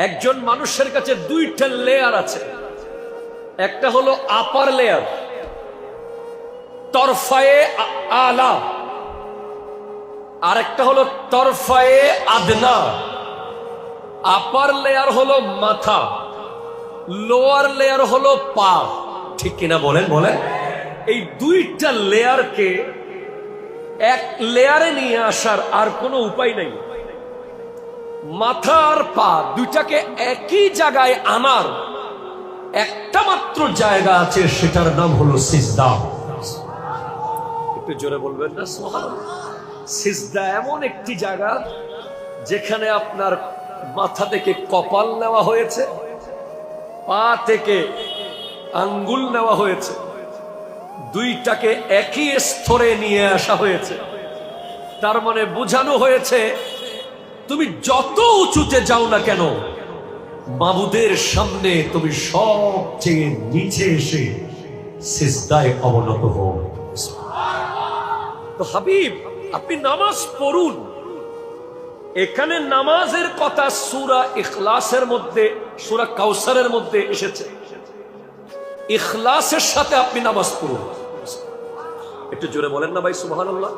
একজন মানুষের কাছে দুইটা লেয়ার আছে। একটা হলো আপার লেয়ার তরফায়ে আলা। আর একটা হলো তরফায়ে আদনা। আপার লেয়ার হলো মাথা লোয়ার লেয়ার হলো পা। ঠিক কিনা বলেন বলেন? এই দুইটা লেয়ারকে এক লেয়ারে নিয়ে আসার আর কোনো উপায় নেই। মাথা আর পা দুইটাকে একই জায়গায় আনার একটা মাত্র জায়গা আছে, সেটার নাম হলো সিজদা। একটু জোরে বলবেন না? সুবহানাল্লাহ। সিজদা এমন একটি জায়গা যেখানে আপনার মাথা থেকে কপাল নেওয়া হয়েছে, পা থেকে আঙ্গুল নেওয়া হয়েছে, দুইটাকে একই স্তরে নিয়ে আসা হয়েছে। তার মানে বোঝানো হয়েছে তুমি যত উঁচুতে যাও না কেন, মাবুদের সামনে তুমি সবচেয়ে নিচে এসে সিজদায় অবনত হও। তো হাবিব, আপনি নামাজ পড়ুন। এখানে নামাজের কথা সুরা ইখলাসের মধ্যে, সুরা কাউসারের মধ্যে এসেছে। ইখলাসের সাথে আপনি নামাজ পড়ুন। একটু জোরে বলেন না ভাই, সুবহানাল্লাহ।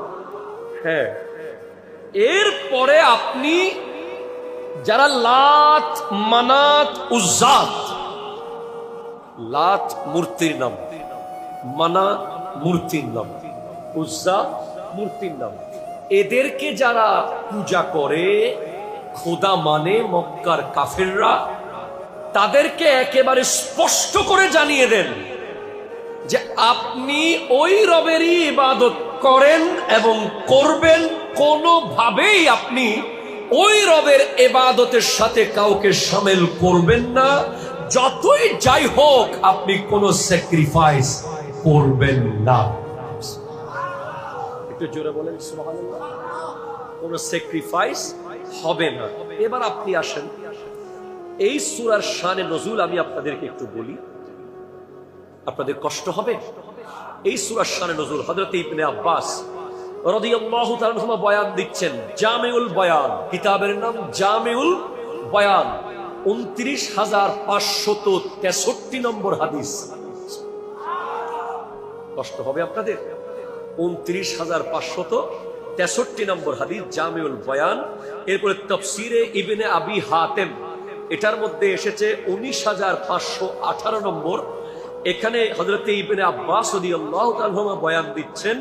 হ্যাঁ। এরপরে আপনি যারা লাত, মানাত, উজ্জাত, লাত মূর্তির নাম, মানা মূর্তির নাম উজ্জা মূর্তির নাম। এদেরকে যারা পূজা করে, খোদা মানে মক্কার কাফেররা, তাদেরকে একেবারে স্পষ্ট করে জানিয়ে দেন যে আপনি ওই রবেরই ইবাদত করেন এবং করবেন কোনোভাবেই আপনি ওই রবের এবাদতের সাথে কাউকে সামিল করবেন না। যতই যাই হোক, আপনি কোনো স্যাক্রিফাইস করবেন না। স্যাক্রিফাইস হবে না। এবার আপনি আসেন। এই শানে আমি আপনাদেরকে একটু বলি। আপনাদের কষ্ট হবে? এই শানে আব্বাস রাদিয়াল্লাহু তাআলা বয়ান দিচ্ছেন, জামিউল বয়ান। কিতাবের নাম জামিউল বয়ান। উনত্রিশ হাজার পাঁচশত তেষট্টি নম্বর হাদিস। কষ্ট হবে আপনাদের? উনত্রিশ হাজার পাঁচশত তেষট্টি নম্বর হাদিস, জামিউল বয়ান। এরপরে তফসিরে ইবনে আবি হাতেম। এটার মধ্যে এসেছে উনিশ হাজার পাঁচশো আঠারো নম্বর। এখানে হজরত ইবনে আব্বাস বয়ান দিচ্ছেন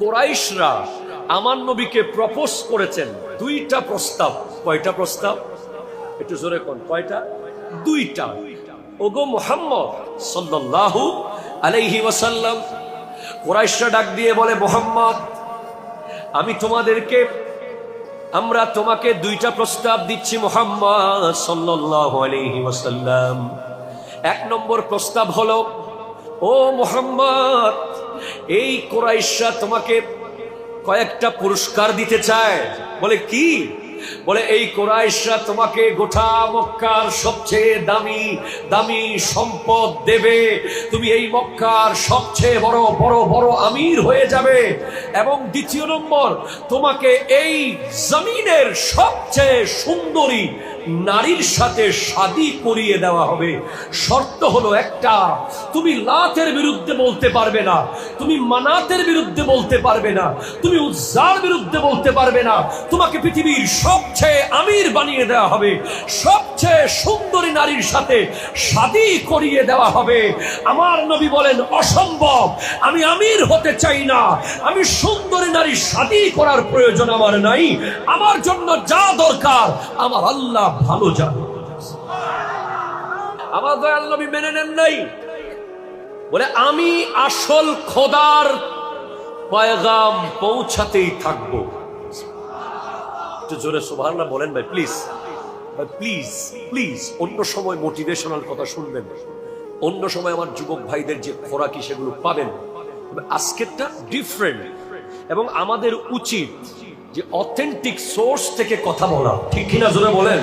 কোরাইশরা আমার নবীকে প্রপোজ করেছেন। দুইটা প্রস্তাব। কয়টা প্রস্তাব? একটু জোরে কোন, কয়টা? দুইটা। ওগো মোহাম্মদ সাল্লাল্লাহু আলাইহি ওয়াসাল্লাম, কোরাইশরা ডাক দিয়ে বলে, মোহাম্মদ, আমি তোমাদেরকে, আমরা তোমাকে দুইটা প্রস্তাব দিচ্ছি মোহাম্মদ সাল্লাল্লাহু আলাইহি ওয়াসাল্লাম। এক নম্বর প্রস্তাব হলো, ও মোহাম্মদ এই কোরাইশরা তোমাকে কয়েকটা পুরস্কার দিতে চায়। বলে কি? বলে এই কোরাইশরা তোমাকে গোটা মক্কার সবচেয়ে দামি দামি সম্পদ দেবে। তুমি এই মক্কার সবচেয়ে বড় বড় বড় আমির হয়ে যাবে। এবং দ্বিতীয় নম্বর, তোমাকে এই জমিনের সবচেয়ে সুন্দরী নারীর সাথে শাদি করিয়ে দেওয়া হবে। শর্ত হলো একটা, তুমি লাতের বিরুদ্ধে বলতে পারবে না, তুমি মানাতের বিরুদ্ধে বলতে পারবে না, তুমি উজ্জার বিরুদ্ধে বলতে পারবে না। তোমাকে পৃথিবীর সবচেয়ে আমির বানিয়ে দেওয়া হবে, সবচেয়ে সুন্দরী নারীর সাথে শাদি করিয়ে দেওয়া হবে। আমার নবী বলেন, অসম্ভব, আমি আমির হতে চাই না, আমি সুন্দরী নারী শাদি করার প্রয়োজন আমার নাই, আমার জন্য যা দরকার, আমার আল্লাহ ভালো জানে। আমার দয়াল নবী মেনে নেন নাই। বলে, আমি আসল খোদার পয়গাম পৌঁছাতেই থাকব। একটু জোরে সুবহানাল্লাহ বলেন ভাই প্লিজ ভাই প্লিজ প্লিজ অন্য সময় মোটিভেশনাল কথা শুনবেন। অন্য সময় আমার যুবক ভাইদের যে খোরাকি সেগুলো পাবেন। আজকেরটা ডিফারেন্ট এবং আমাদের উচিত যে অথেন্টিক সোর্স থেকে কথা বলা। ঠিক কিনা জোরে বলেন?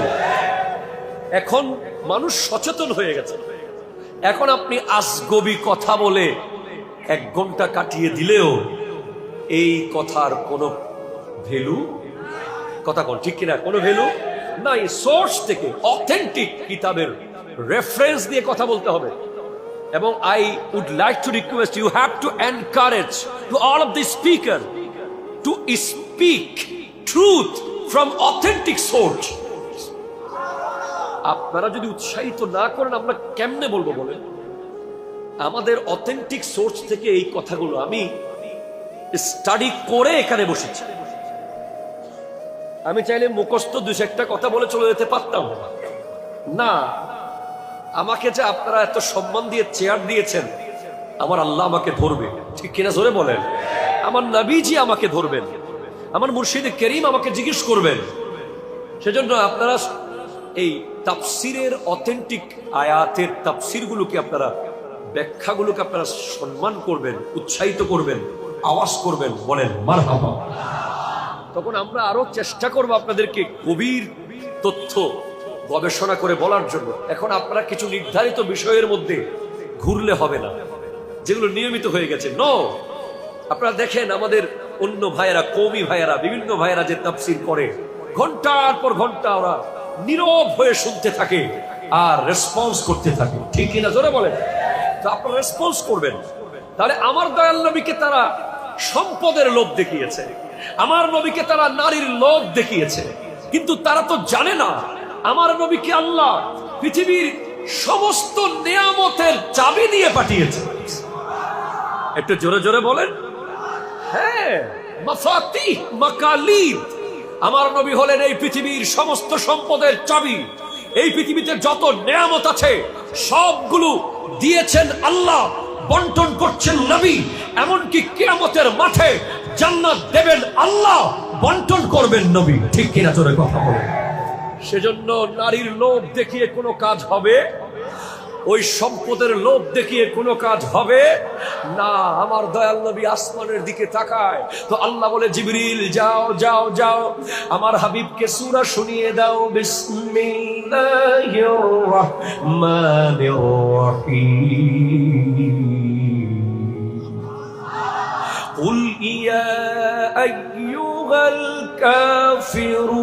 এখন মানুষ সচেতন হয়ে গেছে। এখন আপনি আসগবি কথা বলে এক ঘণ্টা কাটিয়ে দিলেও এই কথার কোনো ভ্যালু? কথা কোন ঠিক কিনা? কোনো ভ্যালু? না এই সোর্স থেকে অথেন্টিক কিতাবের রেফারেন্স দিয়ে কথা বলতে হবে। এবং I would like to request you have to encourage to all of the speaker to speak truth from authentic source আপনারা যদি উৎসাহিত না করেন, আমরা কেমনে বলব বলেন? আমাদের অথেন্টিক সোর্স থেকে এই কথাগুলো আমি স্টাডি করে এখানে বসেছি। আমি চাইলে মুখস্থ দুই একটা কথা বলে চলে যেতে পারতাম। না, আমাকে যে আপনারা এত সম্মান দিয়ে চেয়ার দিয়েছেন, আমার আল্লাহ আমাকে ধরবে। ঠিক কিনা জোরে বলেন? আমার নবীজি আমাকে ধরবেন। আমার মুর্শিদে করিম আমাকে জিজ্ঞেস করবেন। সেজন্য আপনারা এই তাফসিরের অথেন্টিক আয়াতের তাফসিরগুলোকে আপনারা, ব্যাখ্যাগুলোকে আপনারা সম্মান করবেন, উৎসাহিত করবেন, আওয়াজ করবেন, বলেন মার তখন আমরা আরও চেষ্টা করব আপনাদেরকে গভীর তথ্য গবেষণা করে বলার জন্য। এখন আপনারা কিছু নির্ধারিত বিষয়ের মধ্যে ঘুরলে হবে না, যেগুলো নিয়মিত হয়ে গেছে। ন আপনারা দেখেন আমাদের অন্য ভাইয়েরা, কৌমি ভাইয়েরা, বিভিন্ন ভাইয়েরা যে তাফসির করে, ঘণ্টার পর ঘণ্টা ওরা নীরব হয়ে শুনতে থাকে আর রেসপন্স করতে থাকে। ঠিক কিনা জোরে বলেন? তো আপনারা রেসপন্স করবেন। তাহলে আমার দয়াল নবীকে তারা সম্পদের লোভ দেখিয়েছে, আমার নবীকে তারা নারীর লোভ দেখিয়েছে, কিন্তু তারা তো জানে না, আমার নবীকে আল্লাহ পৃথিবীর সমস্ত নিয়ামতের চাবি দিয়ে পাঠিয়েছে। একটু জোরে জোরে বলেন। হ্যাঁ আমার নবী হলেন এই পৃথিবীর সমস্ত সম্পদের চাবি। এই পৃথিবীতে যত নেয়ামত আছে, সবগুলো দিয়েছেন আল্লাহ, বন্টন করছেন নবী। এমনকি কিয়ামতের মাঠে জান্নাত দেবেন আল্লাহ, বন্টন করবেন নবী। ঠিক কিনা তোরে কথা বলে সেজন্য নারীর লোভ দেখিয়ে কোনো কাজ হবে? ওই সম্পদের লোভ দেখিয়ে কোনো কাজ হবে না আমার দয়াল নবী আসমানের দিকে তাকায় তো আল্লাহ বলে জিবরিল যাও যাও যাও আমার হাবিবকে সুরা শুনিয়ে দাও বিসমিল্লাহির রহমানির রহিম قل يا أيها الكافرون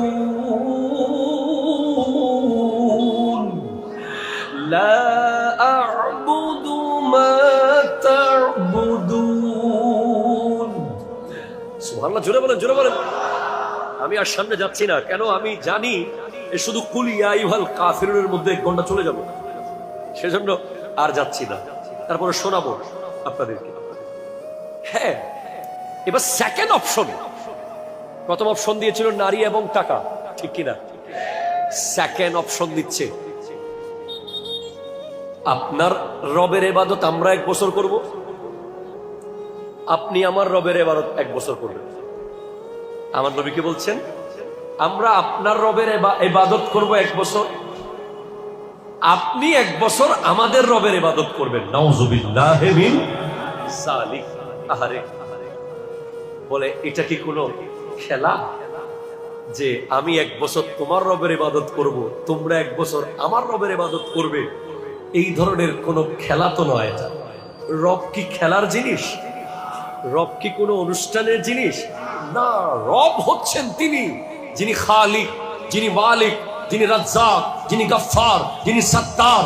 জোরে বলেন জোরে বলেন। আমি আর সামনে যাচ্ছি না, কেন আমি জানি শুধু কুলিয়া ইউহাল কাফিরের মধ্যে এক ঘণ্টা চলে যাব। সেজন্য আর যাচ্ছি না। তারপরে শোনাবো আপনাদেরকে। হ্যাঁ এবার সেকেন্ড অপশন প্রথম অপশন দিয়েছিল নারী এবং টাকা, ঠিক কিনা? সেকেন্ড অপশন দিচ্ছে। আপনার রবের এবাদত আমরা এক বছর করব। আপনি আমার রবের এবাদত এক বছর করবেন। আমার নবীকে বলছেন? আমরা আপনার রবের এবা- এবাদত করব এক বছর। আপনি এক বছর আমাদের রবের এবাদত করবেন। আহারে। বলে, এটা কি কোনো খেলা? যে আমি এক বছর তোমার রবের ইবাদত করব, তোমরা এক বছর আমার রবের ইবাদত করবে। এই ধরনের কোনো খেলা তো নয় এটা। রব কি খেলার জিনিস? রব কি কোনো অনুষ্ঠানের জিনিস? না, রব হচ্ছেন তিনি। যিনি খালিক, যিনি মালিক, যিনি রাজ্জাক, যিনি গাফফার, যিনি সত্তার,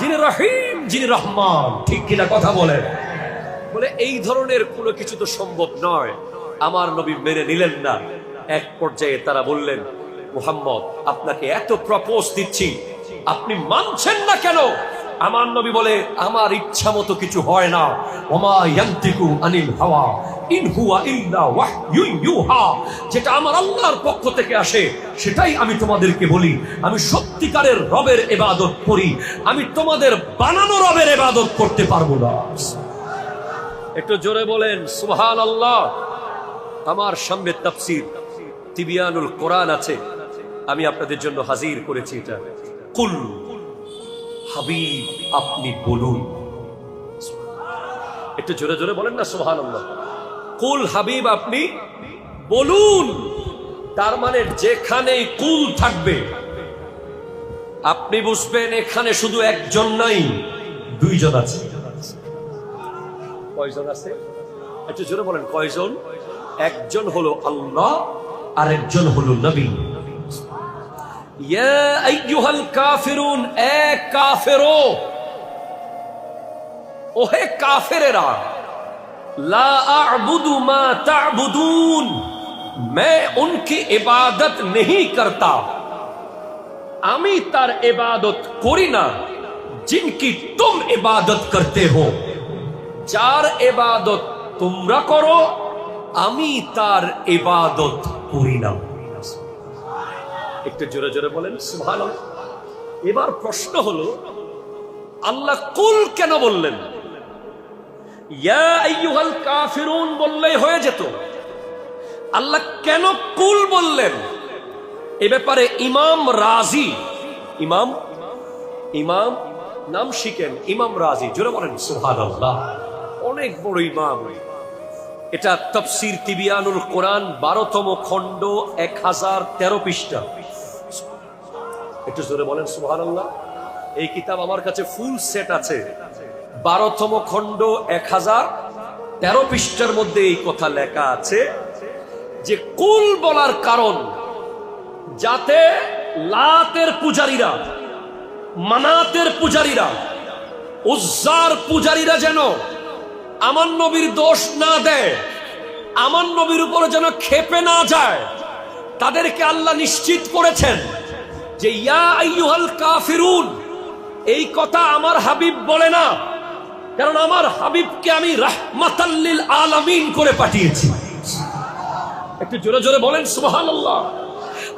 যিনি রহিম, যিনি রহমান। ঠিক কিনা কথা বলেন বলে, এই ধরনের কোনো কিছু তো সম্ভব নয়। আমার নবী মেনে নিলেন না। এক পর্যায়ে তারা বললেন, মুহাম্মদ, আপনাকে এত প্রপোজ দিচ্ছি। আপনি মানছেন না কেন? আমার নবী বলে, আমার ইচ্ছা মতো কিছু হয় না। ওমা ইয়ান্তিকু আনিল হাওয়া, ইন হুয়া ইল্লা ওয়াহয়ুন ইউহা। যেটা আমার আল্লাহর পক্ষ থেকে আসে, সেটাই আমি তোমাদেরকে বলি। আমি সত্যিকারের রবের ইবাদত করি। আমি তোমাদের বানানো রবের ইবাদত করতে পারব না। একটু জোরে বলেন সুবহান আল্লাহ আমার সামনে তাফসির, তিবিয়ানুল কোরআন আছে। আমি আপনাদের জন্য হাজির করেছি এটা। কুল হাবিব, আপনি বলুন। একটু জোরে জোরে বলেন না আল্লাহ কুল হাবিব, আপনি বলুন। তার মানে যেখানেই কুল থাকবে, আপনি বুঝবেন এখানে শুধু একজন নাই, দুইজন আছে। কয়জন আছে? একটু জোরে বলেন, কয়জন? একজন হলো আল্লাহ, আরেকজন হলো নবী। কাফিরুন এ কাফেরো ওহে কাফেরেরা লা আ'বুদু মা তা'বুদুন मैं उनकी इबादत नहीं करता আমি তার ইবাদত করি না জিনকি তুম ইবাদত করতে হো যার ইবাদত তোমরা করো আমি তার ইবাদত করি না একটু জোরে জোরে বলেন, সুবহানাল্লাহ। এবার প্রশ্ন হলো, আল্লাহ কুল কেন বললেন? কাফিরুন বললেই হয়ে যেত। আল্লাহ কেন কুল বললেন? এ ব্যাপারে ইমাম রাজি। ইমাম? ইমাম? নাম শিখেন, ইমাম রাজি। জোরে বলেন, সুবহানাল্লাহ। অনেক বড় ইমাম। এটা তফসির তিবিয়ানুল কোরআন, বারোতম খণ্ড, এক হাজার তেরো পৃষ্ঠা। একটু জোরে বলেন, সুবহানাল্লাহ। এই কিতাব আমার কাছে ফুল সেট আছে। বারোতম খণ্ড এক হাজার তেরো পৃষ্ঠার মধ্যে এই কথা লেখা আছে যে, কুল বলার কারণ যাতে লাতের পূজারীরা, মানাতের পূজারীরা, উজ্জার পূজারীরা যেন আমার নবীর দোষ না দেয়, আমার নবীর উপরে যেন খেপে না যায়, তাদেরকে আল্লাহ নিশ্চিত করেছেন। যে, ইয়া এই কথা আমার হাবিব বলে না। কারণ আমার হাবিবকে আমি রাহমাতাল্লিল আলামিন করে পাঠিয়েছি। একটু জোরে জোরে বলেন, সুবহানাল্লাহ।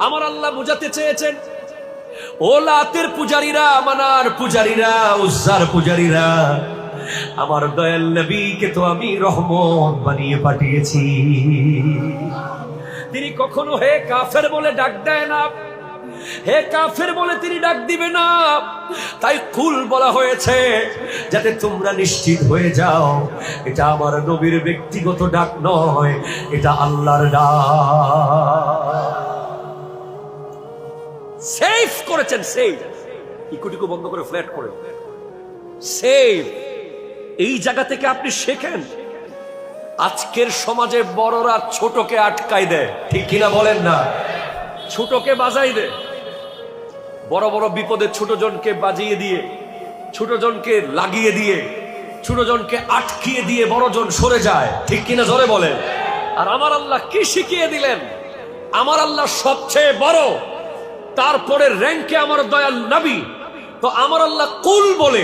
আমার আল্লাহ বুঝাতে চেয়েছেন, ও লাতের পূজারীরা, মানার পূজারীরা, উজ্জার পূজারীরা, আমার দয়াল নবীকে তো আমি রহমত বানিয়ে পাঠিয়েছি। তিনি কখনো হে কাফের বলে ডাক দেয় না। হে কাফের বলে তিনি ডাক দিবে না। তাই কুল বলা হয়েছে, যাতে তোমরা নিশ্চিত হয়ে যাও, এটা আমার নবীর ব্যক্তিগত ডাক নয়, এটা আল্লাহর ডাক। সেফ করেছেন, সেফ। ইকুটিকু বন্ধ করে ফ্ল্যাট করে। সেফ। এই জায়গা থেকে আপনি শেখেন, আজকের সমাজে বড়রা ছোটকে আটকাই দেয়। ঠিক কিনা বলেন না? ছোটকে বাজাই দেয়। বড় বড় বিপদে ছোটজনকে বাজিয়ে দিয়ে ছোটজনকে লাগিয়ে দিয়ে ছোটজনকে আটকিয়ে দিয়ে বড়জন সরে যায়। ঠিক কিনা জোরে বলেন? আর আমার আল্লাহ কি শিখিয়ে দিলেন? আমার আল্লাহ সবচেয়ে বড় তারপরে র্যাঙ্কে আমার দয়াল নবী। তো আমার আল্লাহ কুল বলে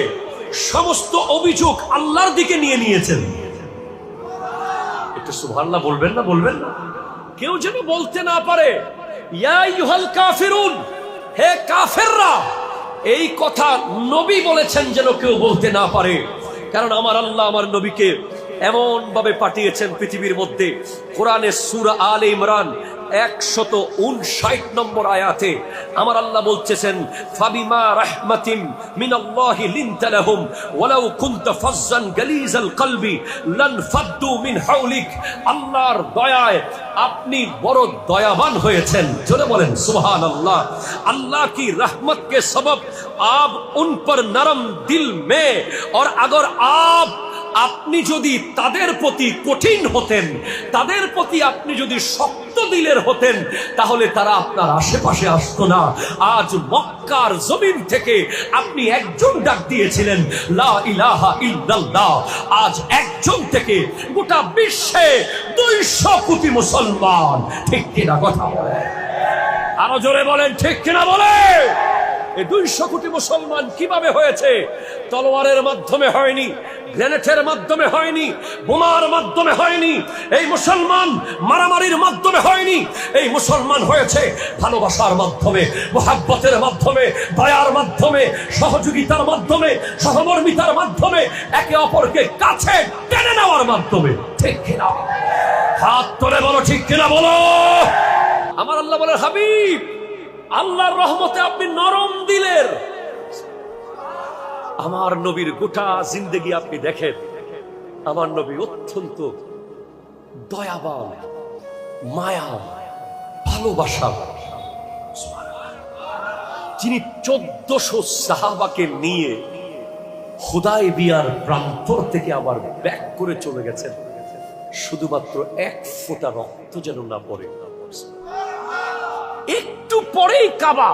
সমস্ত অভিযোগ আল্লাহর দিকে নিয়ে নিয়েছেন। একটু সুবহানাল্লাহ বলবেন না বলবেন না? কেউ যেন বলতে না পারে, ইয়া ইউহাল কাফিরুন হে কাফেররা, এই কথা নবী বলেছেন যেন কেউ বলতে না পারে। কারণ আমার আল্লাহ আমার নবীকে এমন ভাবে পাঠিয়েছেন পৃথিবীর মধ্যে কোরআনের সুরা আল ইমরান একশত উনষাট নম্বর আয়াতে আমার আল্লাহ বলতেছেন ফাবিমা রাহমাতিম মিনাল্লাহি লিনতা লাহুম ওয়ালাউ কুনতা ফাজ্জান গালিজাল কলবি লান ফাদ্দু মিন হাওলিক আল্লাহর দয়ায় আপনি বড় দয়াবান হয়েছেন জোরে বলেন সুবহানাল্লাহ अल्लाह की रहमत के सबब आप उन पर नरम दिल में और अगर आप আপনি যদি তাদের প্রতি কঠিন হতেন, তাদের প্রতি আপনি যদি শক্ত দিলের হতেন, তাহলে তারা আপনার আশেপাশে আসতো না। আজ মক্কার জমিন থেকে আপনি একজন ডাক দিয়েছিলেন, লা ইলাহা আজ একজন থেকে গোটা বিশ্বে দুইশো কোটি মুসলমান। ঠিক কিনা কথা বলে আরও জোরে বলেন, ঠিক কিনা বলে এই দুইশো কোটি মুসলমান কীভাবে হয়েছে? তলোয়ারের মাধ্যমে হয়নি গ্রেনেটের মাধ্যমে হয়নি, বোমার মাধ্যমে হয়নি, এই মুসলমান মারামারির মাধ্যমে হয়নি, এই মুসলমান হয়েছে ভালোবাসার মাধ্যমে, মোহাব্বতের মাধ্যমে, দয়ার মাধ্যমে, সহযোগিতার মাধ্যমে, সহমর্মিতার মাধ্যমে, একে অপরকে কাছে টেনে নেওয়ার মাধ্যমে। ঠিক কিনা? হাত তোলে বলো, ঠিক কিনা বলো? আমার আল্লাহ বলে, হাবিব আল্লাহর রহমতে আপনি নরম দিলের। আমার নবীর গোটা জিন্দগি আপনি দেখেন। আমার নবী অত্যন্ত দয়াবান মায়া ভালোবাসা যিনি চোদ্দশো সাহাবাকে নিয়ে খুদাই বিয়ার প্রান্তর থেকে আবার ব্যাক করে চলে গেছেন। শুধুমাত্র এক ফোঁটা রক্ত যেন না পড়ে। পরেই কাবা।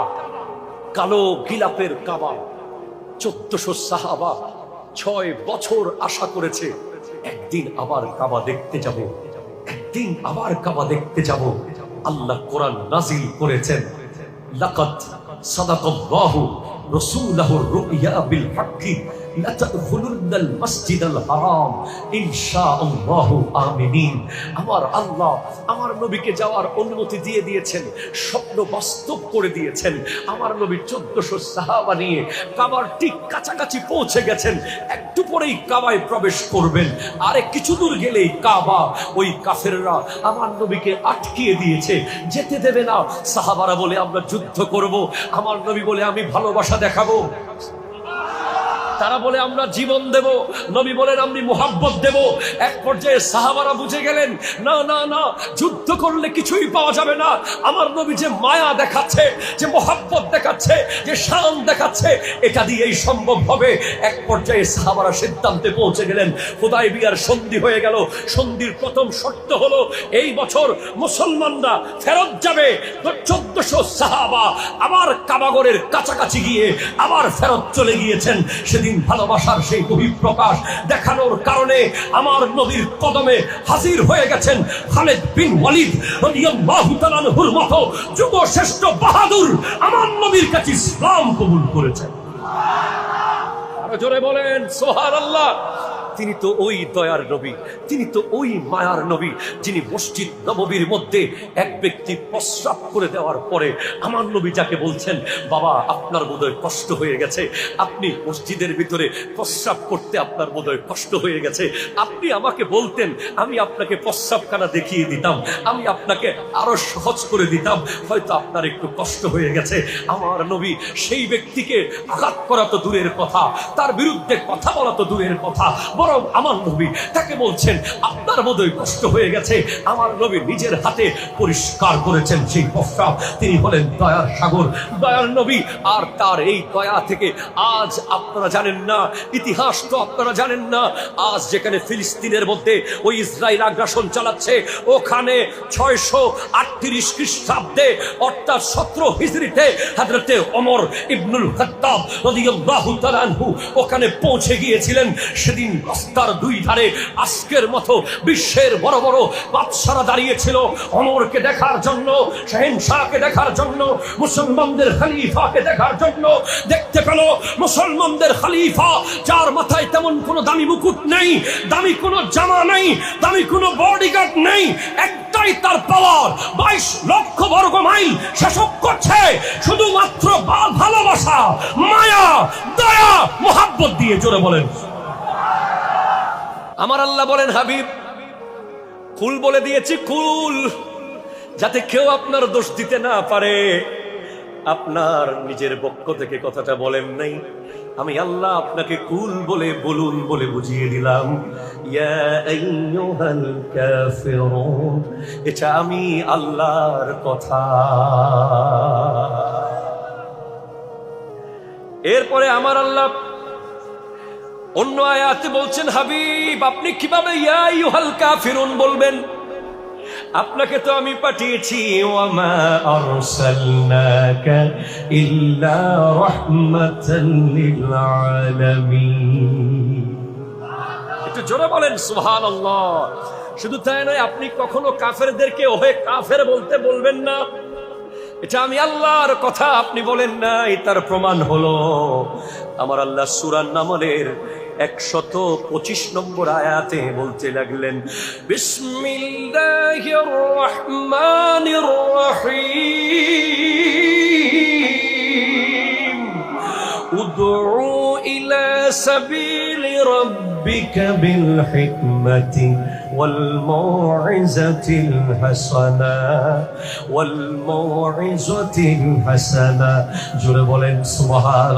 কালো গিলাপের কাবা। চোদ্দশো সাহাবা। ছয় বছর আশা করেছে, একদিন আবার কাবা দেখতে যাব। একদিন আবার কাবা দেখতে যাব। আল্লাহ কোরআন নাজিল করেছেন। লাকাত সাদাকাল্লাহু রাসূলাহুর রুইয়া বিল হাক্কি। লাতাদখুলুন্নাল মাসজিদাল হারাম ইনশাআল্লাহু আমিনিন। আমার আল্লাহ আমার নবীকে যাওয়ার অনুমতি দিয়ে দিয়েছেন, স্বপ্ন বাস্তব করে দিয়েছেন। আমার নবী চোদ্দশো সাহাবা নিয়ে কাবার ঠিক কাছাকাছি পৌঁছে গেছেন। একটু পরেই কাবায় প্রবেশ করবেন। আরে কিছু দূর গেলেই কাবা, ওই কাফেররা আমার নবীকে আটকিয়ে দিয়েছে। যেতে দেবে না। সাহাবারা বলে, আমরা যুদ্ধ করব। আমার নবী বলে, আমি ভালোবাসা দেখাবো। তারা বলে, আমরা জীবন দেব, নবী বলেন আমি মোহাব্বত দেব। এক পর্যায়ে সাহাবারা বুঝে গেলেন, না না না, যুদ্ধ করলে কিছুই পাওয়া যাবে না। আমার নবী যে মায়া দেখাচ্ছে, যে মোহাব্বত দেখাচ্ছে, যে শান দেখাচ্ছে, এটা দিয়েই সম্ভব হবে। এক পর্যায়ে সাহাবারা সিদ্ধান্তে পৌঁছে গেলেন। খোদাই বিয়ার সন্ধি হয়ে গেল। সন্ধির প্রথম শর্ত হলো, এই বছর মুসলমানরা ফেরত যাবে চোদ্দশো সাহাবা। আবার কাবাগরের কাছাকাছি গিয়ে আবার ফেরত চলে গিয়েছেন। সেদিন ভালোবাসার সেই বহিঃপ্রকাশ দেখানোর কারণে আমার নদীর কদমে হাজির হয়ে গেছেন খালেদ বিন ওয়ালিদ মতো যুব শ্রেষ্ঠ বাহাদুর আমার নদীর কাছে ইসলাম কবুল করেছেন। জোরে বলেন সোহার আল্লাহ তিনি তো ওই দয়ার নবী, তিনি তো ওই মায়ার নবী, যিনি মসজিদ নববীর মধ্যে এক ব্যক্তি প্রস্রাব করে দেওয়ার পরে আমার নবী যাকে বলছেন, বাবা, আপনার বোধহয় কষ্ট হয়ে গেছে। আপনি মসজিদের ভিতরে প্রস্রাব করতে আপনার বোধহয় কষ্ট হয়ে গেছে। আপনি আমাকে বলতেন, আমি আপনাকে প্রস্রাবখানা দেখিয়ে দিতাম, আমি আপনাকে আরও সহজ করে দিতাম। হয়তো আপনার একটু কষ্ট হয়ে গেছে। আমার নবী সেই ব্যক্তিকে আঘাত করা তো দূরের কথা, তার বিরুদ্ধে কথা বলা তো দূরের কথা। বরং আমার নবী তাকে বলছেন, আপনার বোধহয় কষ্ট হয়ে গেছে। আমার নবী নিজের হাতে পরিষ্কার করেছেন সেই প্রস্তাব। তিনি হলেন দয়ার সাগর, দয়ার নবী। আর তার এই দয়া থেকে আজ আপনারা জানেন না, ইতিহাস তো আপনারা জানেন না। আজ যেখানে ফিলিস্তিনের মধ্যে ওই ইসরায়েল আগ্রাসন চালাচ্ছে, ওখানে ছয়শো আটত্রিশ খ্রিস্টাব্দে, অর্থাৎ সতেরো হিজড়িতে হাজরতে অমর ইবনুল তাআলা ওখানে পৌঁছে গিয়েছিলেন। সেদিন রাস্তার দুই ধারে আজকের মতো বিশ্বের বড় বড় বাদশারা দাঁড়িয়েছিল অমরকে দেখার জন্য শাহেনশাহকে দেখার জন্য, মুসলমানদের খলিফাকে দেখার জন্য। দেখতে পেল মুসলমানদের খলিফা, যার মাথায় তেমন কোনো দামি মুকুট নেই, দামি কোনো জামা নেই, দামি কোনো বডিগার্ড নেই। একটাই তার পাওয়ার বাইশ লক্ষ বর্গ মাইল শাসক করছে। শুধুমাত্র ভালোবাসা, মায়া, দয়া, মোহাব্বত দিয়ে জোরে বলেন। আমার আল্লাহ বলেন, হাবিব কুল বলে দিয়েছি কুল যাতে কেউ আপনার দোষ দিতে না পারে। আপনার নিজের পক্ষ থেকে কথাটা বলেন নাই। আমি আল্লাহ আপনাকে কুল বলে, বলুন বলে বুঝিয়ে দিলাম। এটা আমি আল্লাহর কথা। এরপরে আমার আল্লাহ অন্য আয়াতে বলছেন, হাবিব, আপনি কীভাবে ইয়া ইউহাল কাফিরুন বলবেন? আপনাকে তো আমি পাঠিয়েছি একটু জোরে বলেন, সুবহানাল্লাহ। শুধু তাই নয়, আপনি কখনো কাফেরদেরকে, ওহে কাফের, বলতে বলবেন না। এটা আমি আল্লাহর কথা, আপনি বলেন নাই, তার প্রমাণ হলো, আমার আল্লাহ সুরান নামলের একশত পঁচিশ নম্বর আয়াতে বলতে লাগলেন বিসমিল্লাহির রহমানির রহিম ادعوا إلى سبيل ربك بالحكمة والموعظة الحسنة والموعظة الحسنة জোরে বলেন সুবহান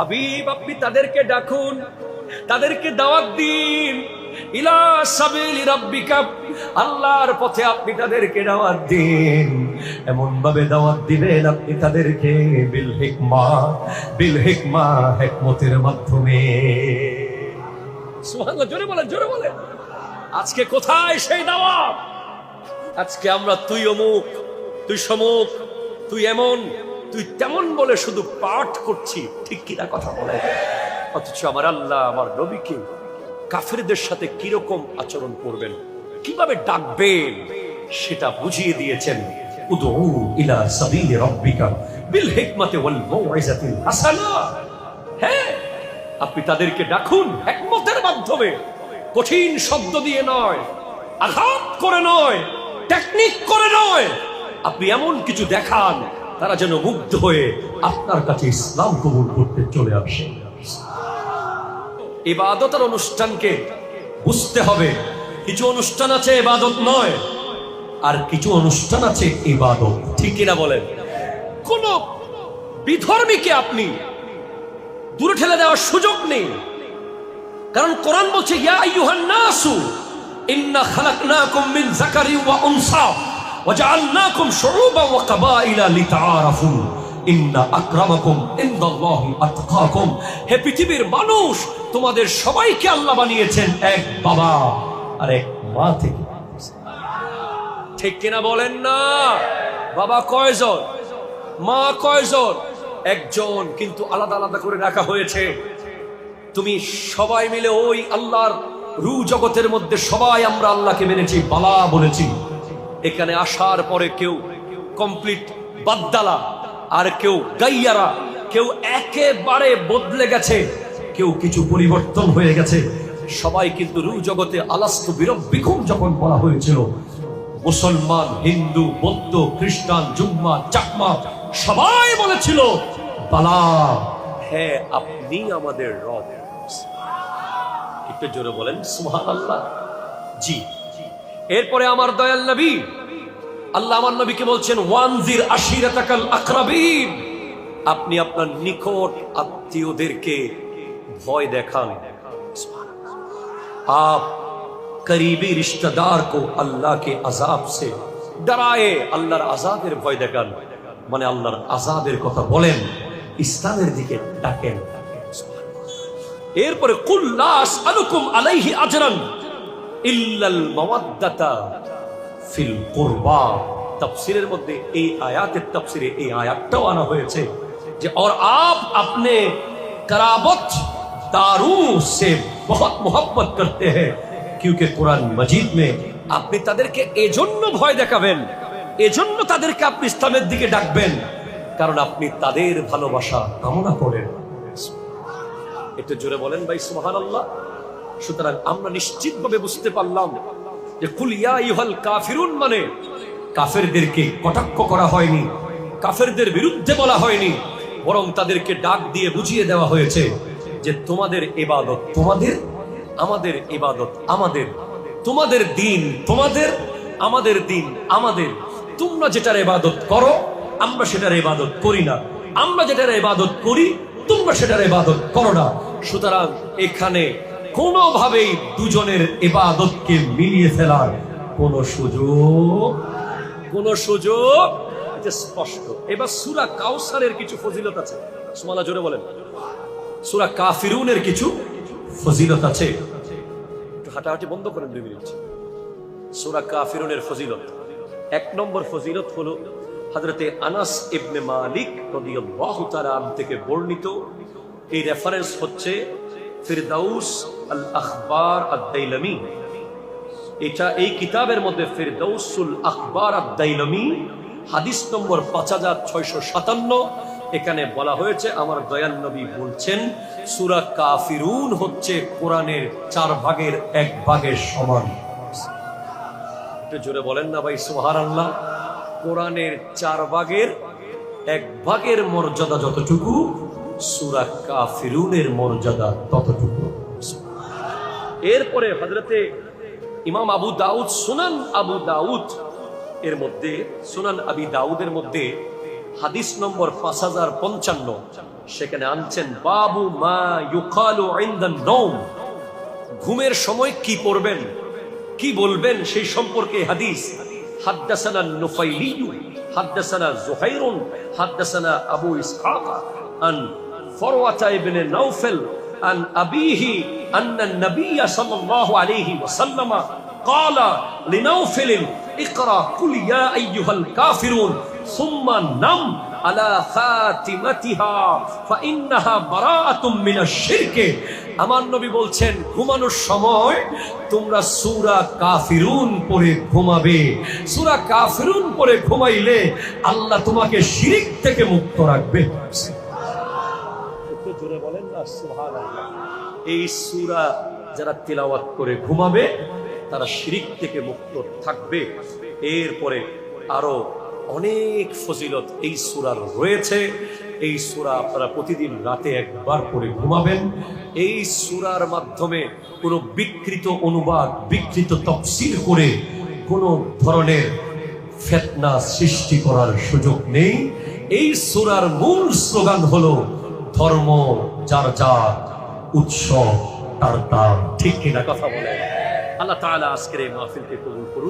হাবিব, আপনি তাদেরকে ডাকুন, তাদেরকে দাওয়াত দিন। ইলা সাবিলি রাব্বিকা, আল্লাহর পথে আপনি তাদেরকে দাওয়াত দিন। এমন ভাবে দাওয়াত দিবেন আপনি তাদেরকে, বিল হিকমা বিল হিকমা হিকমতের মাধ্যমে। সুবহানাল্লাহ, জোরে বলেন জোরে বলেন। আজকে কোথায় সেই দাওয়াত? আজকে আমরা তুই অমুক, তুই সমুক, তুই এমন। তুই তেমন বলে শুধু পাঠ করছি ঠিক কিনা কথা বলে। অথচ আমার আল্লাহ, আমার নবীকে কাফেরদের সাথে কীরকম আচরণ করবেন, কীভাবে ডাকবেন, সেটা বুঝিয়ে দিয়েছেন ইলা রাব্বিকা বিল হিকমাতি ওয়াল মাউইজাতিল হাসানা। হ্যাঁ আপনি তাদেরকে ডাকুন একমতের মাধ্যমে। কঠিন শব্দ দিয়ে নয়, আঘাত করে নয়, টেকনিক করে নয়। আপনি এমন কিছু দেখান তারা যেন মুগ্ধ হয়ে আপনার কাছে ইসলাম কবুল করতে চলে আসে। ইবাদতের অনুষ্ঠানকে বুঝতে হবে। কিছু অনুষ্ঠান আছে ইবাদত নয়, আর কিছু অনুষ্ঠান আছে ইবাদত। ঠিক কিনা বলেন? কোন বিধর্মীকে আপনি দূরে ঠেলে দেওয়ার সুযোগ নেই। কারণ কোরআন বলছে, ইয়া আইয়ুহান নাসু, ইন্না খালাকনাকুম মিন যাকারি ওয়া উনসা। ইন্না আকরামাকুম ইনদাল্লাহি আতকাকুম হে পৃথিবীর মানুষ, তোমাদের সবাইকে আল্লাহ বানিয়েছেন এক বাবা আর এক মা থেকে। ঠিক কিনা বলেন না? বাবা কয়জন? মা কয়জন? একজন, কিন্তু আলাদা আলাদা করে রাখা হয়েছে। তুমি সবাই মিলে ওই আল্লাহর রু জগতের মধ্যে সবাই আমরা আল্লাহকে মেনেছি, বালা বলেছি। এখানে আসার পরে কেউ কমপ্লিট বাদ্দালা, আর কেউ গাইয়ারা, কেউ একেবারে বদলে গেছে, কেউ কিছু পরিবর্তন হয়ে গেছে। সবাই কিন্তু রু জগতে আলাস্তু বিরব্বিকুম যখন বলা হয়েছিল, মুসলমান, হিন্দু, বৌদ্ধ, খ্রিস্টান, জুম্মা, চাকমা, সবাই বলেছিল, বালা। হ্যাঁ আপনি আমাদের রব। একটু জোরে বলেন সুহান আল্লাহ জি। এরপরে আমার দয়াল নবী আল্লাহ আমার নবীকে বলছেন ওয়ানজির আশিরাতাকাল আকরাবিন আপনি আপনার নিকট আত্মীয়দেরকে ভয় দেখান आप करीबी रिश्तेदार को अल्लाह के अजाब से ডরায়ে আল্লাহর আজাদের ভয় দেখান মানে আল্লাহর আজাদের কথা বলেন ইসলামের দিকে ডাকেন এরপরে কুল্লাস আলুকুম আলাইহি আজরান ইল্লাল মাওয়াদ্দাতা ফিল কুরবা তাফসীরের মধ্যে এই আয়াতের তাফসীরে এই আয়াতটাও আনা হয়েছে যে और आप अपने कराबत दारू से बहुत मोहब्बत करते हैं क्योंकि कुरान मजीद में আপনি তাদেরকে এজন্য ভয় দেখাবেন এজন্য তাদেরকে আপনি ইসলামের দিকে ডাকবেন কারণ আপনি তাদের ভালোবাসা কামনা করেন একটু জোরে বলেন ভাই সুবহান আল্লাহ সুতরাং আমরা নিশ্চিতভাবে বুঝতে পারলাম যে কুলিয়া ইহল কাফিরুন মানে কাফেরদেরকে কটাক্ষ করা হয়নি, কাফেরদের বিরুদ্ধে বলা হয়নি, বরং তাদেরকে ডাক দিয়ে বুঝিয়ে দেওয়া হয়েছে যে তোমাদের এবাদত তোমাদের, আমাদের এবাদত আমাদের, তোমাদের দিন তোমাদের, আমাদের দিন আমাদের। তোমরা যেটার এবাদত করো, আমরা সেটার এবাদত করি না। আমরা যেটার এবাদত করি, তোমরা সেটার এবাদত করো না। সুতরাং এখানে কোনোভাবেই দুজনের এবাদতকে মিলিয়ে ফেলার কোন সুযোগ কোন সুযোগ এটা স্পষ্ট। এবার সুরা কাউসারের কিছু ফজিলত আছে। সুমালা জোরে বলেন। সুরা কাফিরুনের কিছু ফজিলত আছে। একটু হাঁটাহাঁটি বন্ধ করেন দুই মিনিট। সুরা কাফিরুনের ফজিলত। এক নম্বর ফজিলত হলো হজরতে আনাস ইবনে মালিক রাদিয়াল্লাহু তাআলা থেকে বর্ণিত। এই রেফারেন্স হচ্ছে ফিরদাউস আল আখবার আদ-দাইলামি। এটা এই কিতাবের মধ্যে ফিরদাউসুল আখবার আদ-দাইলামি, হাদিস নম্বর পাঁচ হাজার ছয়শো সাতান্ন, এখানে বলা হয়েছে, আমার দয়াল নবী বলছেন, সুরা কাফিরুন হচ্ছে কোরআনের চার ভাগের এক ভাগের সমান। জোরে বলেন না ভাই সোহার আল্লাহ কোরআনের চার ভাগের এক ভাগের মর্যাদা যতটুকু, সুরা কাফিরুনের মর্যাদা ততটুকু। এরপরে হজরতে ইমাম আবু দাউদ, সুনান আবু দাউদ এর মধ্যে, সুনান আবি দাউদের মধ্যে হাদিস নম্বর পাঁচ হাজার পঞ্চান্ন, সেখানে আনছেন, বাবু মা ইউকালু নৌম ঘুমের সময় কি পড়বেন, কি বলবেন, সেই সম্পর্কে হাদিস। হাদ্দাসানা জুহাইরুন হাদ্দাসানা আবু ইসহাক আন ফরওয়াতা ইবনে নাউফেল আন আবিহি আন্না النبي صلى الله عليه وسلم قال لنوفل ইকরা কুল ইয়া আইয়ুহাল কাফিরুন সুম্মা নাম আলা খাতিমাতিহা ফাইন্নাহা বারাআতুম মিনাশ শিরকে আমার নবী বলছেন ঘুমানোর সময় তোমরা সূরা কাফিরুন পড়ে ঘুমাবে সূরা কাফিরুন পড়ে ঘুমাইলে আল্লাহ তোমাকে শিরিক থেকে মুক্ত রাখবে এই সূরা যারা তিলাওয়াত করে ঘুমাবে, তারা শিরিক থেকে মুক্ত থাকবে। এরপরে আরও অনেক ফজিলত এই সুরার রয়েছে। এই সূরা আপনারা প্রতিদিন রাতে একবার করে ঘুমাবেন। এই সুরার মাধ্যমে কোনো বিকৃত অনুবাদ, বিকৃত তফসিল করে কোনো ধরনের ফেতনা সৃষ্টি করার সুযোগ নেই। এই সুরার মূল স্লোগান হলো ধর্ম যার যার উৎসব তার তার। ঠিক কিনা কথা বলে আল্লাহ তাআলা আজকের এই মাহফিলকে কবুল করুন